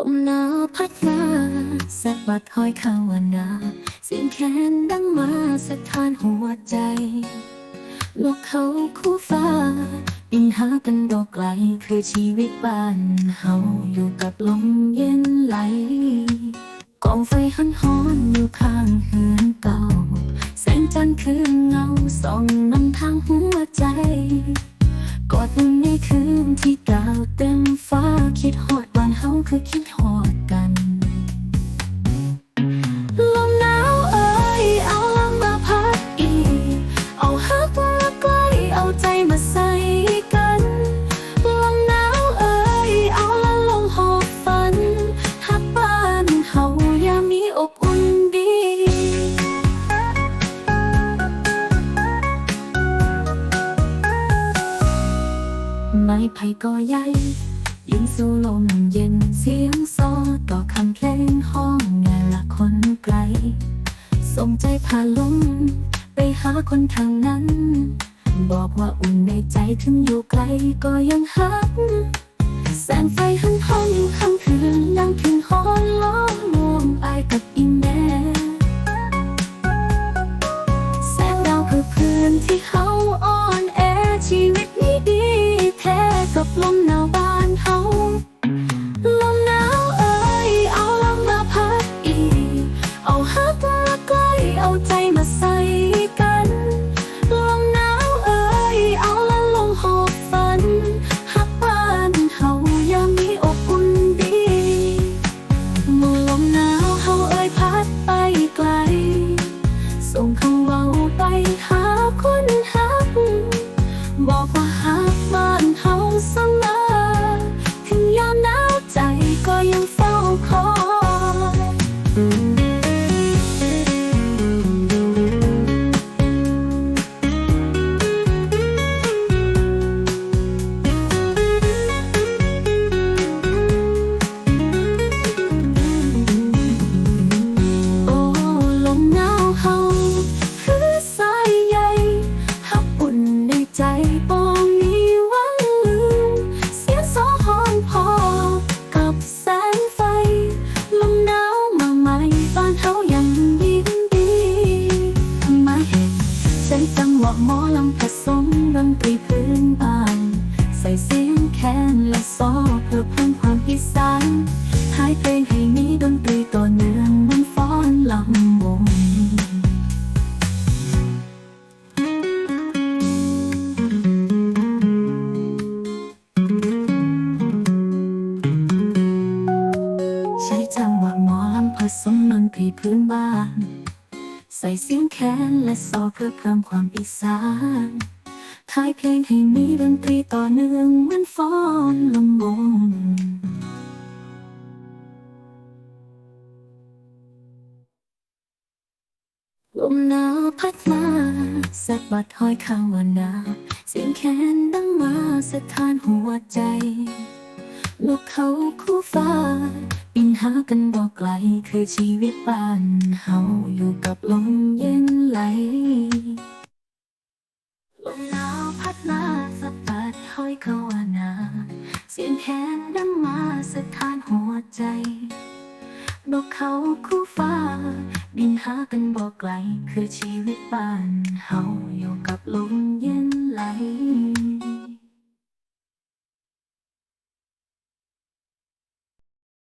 ลมหนาวพัดมาสะบัดห้อยข้าวนาเสียงแคนดังมาสะท้านหัวใจโลกเขาคู่ฟ้าบินหากันดอกไกลคือชีวิตบ้านเฮาอยู่กับลมเย็นไหลกองไฟหันหอนอยู่ข้างเฮือนเก่า แสงจันทร์คือเงาส่องนำทางหัวใจ กอดมันในคืนที่ดาวเต็มฟ้าคิดฮอด คือคิดฮอดกันลมหนาวเอ้ยเอาลมมาพัดอีก เอาฮักมาใกล้เอาใจมาใส่กันลมหนาวเอ้ยเอาละลงหอบฝันฮักบ้านเฮายามีอบอุ่นดีไม้ไผ่ก็ใหญ่ ยิงสู่ลมเย็นเสียงซอต่อคำเพลงห้องแง่ละคนไกล ส่งใจผ่านลมไปหาคนทางนั้น บอกว่าอุ่นในใจถึงอยู่ไกลก็ยังฮัก แสงไฟหันห้องอยู่ค่ำคืน ลำผสมดนตรีพื้นบ้าน ใส่เสียงแคนและซอเพื่อเพิ่มความอีสานท้ายเพลงให้มีดนตรีต่อเนื่องเหมันฟ้อนลำวงใช้จังหวะหมอลำผสมดนตรีพื้นบ้าน ใส่เสียงแคนและซอเพื่อเพิ่มความอีสานท้ายเพลงให้มีดนตรีต่อเนื่องเหมือนฟ้อนลำวงลมหนาวพัดมาสะบัดห้อยข้าวนา เสียงแคนดังมาสะท้านหัวใจ ลูกเขาคู่ฟ้า บินหากันบอกไกลคือชีวิตบ้านเฮาอยู่กับลมเย็นไหล ลมหนาวพัดมาสะบัดห้อยเขาวนาเสียงแคนดังมาสะท้านหัวใจนกเขาคู่ฟ้า บินหากันบอกไกลคือชีวิตบ้านเฮาอยู่กับลม